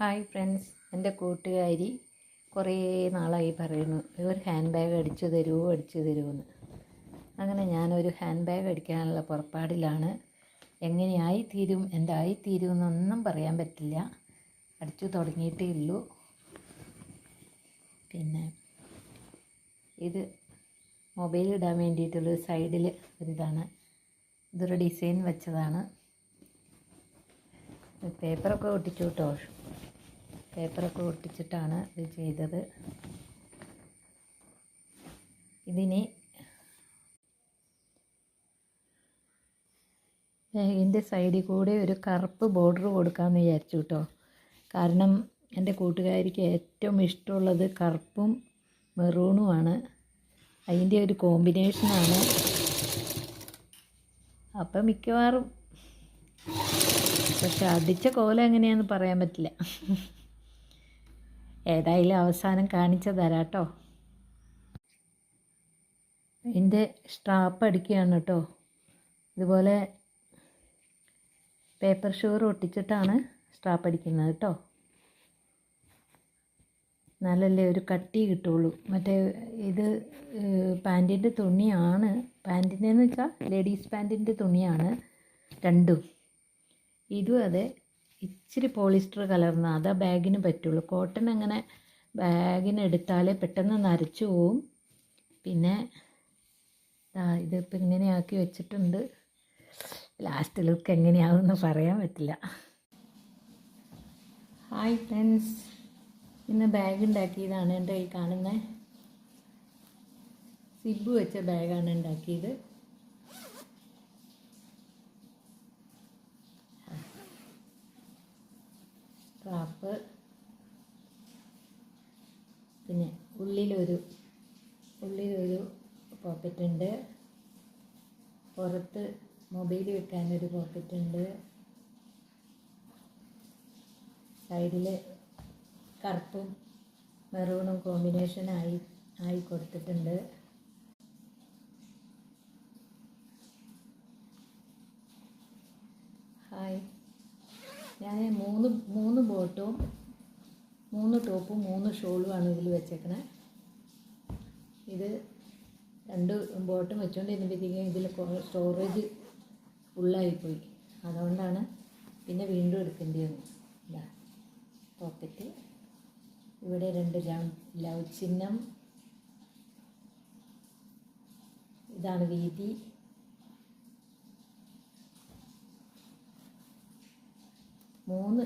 Hi friends എന്റെ കൂട്ടുകാരി കുറേ നാളായി പറയുന്നു ഒരു ഹാൻഡ് ബാഗ് അടിച്ചു തരുമോ അടിച്ചു തരുമെന്ന് അങ്ങനെ ഞാനൊരു ഹാൻഡ് ബാഗ് അടിക്കാനുള്ള പുറപ്പാടിലാണ്. എങ്ങനെയായി തീരും എന്തായി തീരും എന്നൊന്നും പറയാൻ പറ്റില്ല. അടിച്ചു തുടങ്ങിയിട്ടേ ഉള്ളൂ. പിന്നെ ഇത് മൊബൈൽ ഇടാൻ വേണ്ടിയിട്ടുള്ള സൈഡിൽ ഒരിതാണ് ഇതൊരു ഡിസൈൻ വെച്ചതാണ്. പേപ്പറൊക്കെ ഒട്ടിച്ചു കേട്ടോ പേപ്പറൊക്കെ ഒട്ടിച്ചിട്ടാണ് ഇത് ചെയ്തത്. ഇതിന് ഇതിന്റെ സൈഡിൽ കൂടെ ഒരു കറുപ്പ് ബോർഡർ കൊടുക്കാമെന്ന് വിചാരിച്ചു കേട്ടോ കാരണം എന്റെ കൂട്ടുകാരിക്ക് ഏറ്റവും ഇഷ്ടമുള്ളത് കറുപ്പും മെറൂണുമാണ് അതിന്റെ ഒരു കോമ്പിനേഷനാണ് അപ്പം മിക്കവാറും പക്ഷെ അടിച്ച കോലം എങ്ങനെയാണെന്ന് പറയാൻ പറ്റില്ല. ഏതായാലും അവസാനം കാണിച്ചു തരാം കേട്ടോ. ഇതിന്റെ സ്ട്രാപ്പ് അടിക്കുകയാണ് കേട്ടോ. ഇതുപോലെ പേപ്പർ ഷുഗർ ഒട്ടിച്ചിട്ടാണ് സ്ട്രാപ്പ് അടിക്കുന്നത് കേട്ടോ. നല്ലല്ലേ ഒരു കട്ടി കിട്ടുള്ളൂ. മറ്റേ ഇത് പാന്റിന്റെ തുണിയാണ്. പാന്റിന്റെ എന്ന് വെച്ചാൽ ലേഡീസ് പാന്റിന്റെ തുണിയാണ് രണ്ടും. ഇതും അതെ ഇച്ചിരി പോളിസ്റ്റർ കലർന്ന അതാ ബാഗിന് പറ്റുള്ളൂ. കോട്ടൺ അങ്ങനെ ബാഗിന് എടുത്താലേ പെട്ടെന്ന് നരച്ചു പോവും. പിന്നെ ഇതിപ്പോൾ ഇങ്ങനെയാക്കി വെച്ചിട്ടുണ്ട്. ലാസ്റ്റ് ലുക്ക് എങ്ങനെയാവുമെന്ന് പറയാൻ പറ്റില്ല. ഹായ് ഫ്രണ്ട്സ് ഇന്ന് ബാഗ് ഉണ്ടാക്കിയതാണ് എന്റെ കൈ കാണുന്നത് സിബ് വെച്ച ബാഗാണ് ഉണ്ടാക്കിയത്. ട്രാപ്പ് പിന്നെ ഉള്ളിലൊരു ഉള്ളിലൊരു പോക്കറ്റ് ഉണ്ട്. പുറത്ത് മൊബൈൽ വെക്കാനൊരു പോക്കറ്റ് ഉണ്ട്. സൈഡിൽ കറുപ്പും മെറൂണും കോമ്പിനേഷൻ ആയി ആയി കൊടുത്തിട്ടുണ്ട് ഹായ് ഞാൻ മൂന്ന് മൂന്ന് ബോട്ടും മൂന്ന് ടോപ്പും മൂന്ന് ഷോളുമാണ് ഇതിൽ വെച്ചേക്കണേ. ഇത് രണ്ട് ബോട്ടും വെച്ചുകൊണ്ടിരുന്നപ്പോഴത്തേക്കും ഇതിൽ സ്റ്റോറേജ് ഫുള്ളായിപ്പോയി അതുകൊണ്ടാണ് പിന്നെ വീണ്ടും എടുക്കേണ്ടി വന്നു ഇതാ പോക്കറ്റ് ഇവിടെ രണ്ട് ലവ് ചിഹ്നം. ഇതാണ് വീതി. മൂന്ന്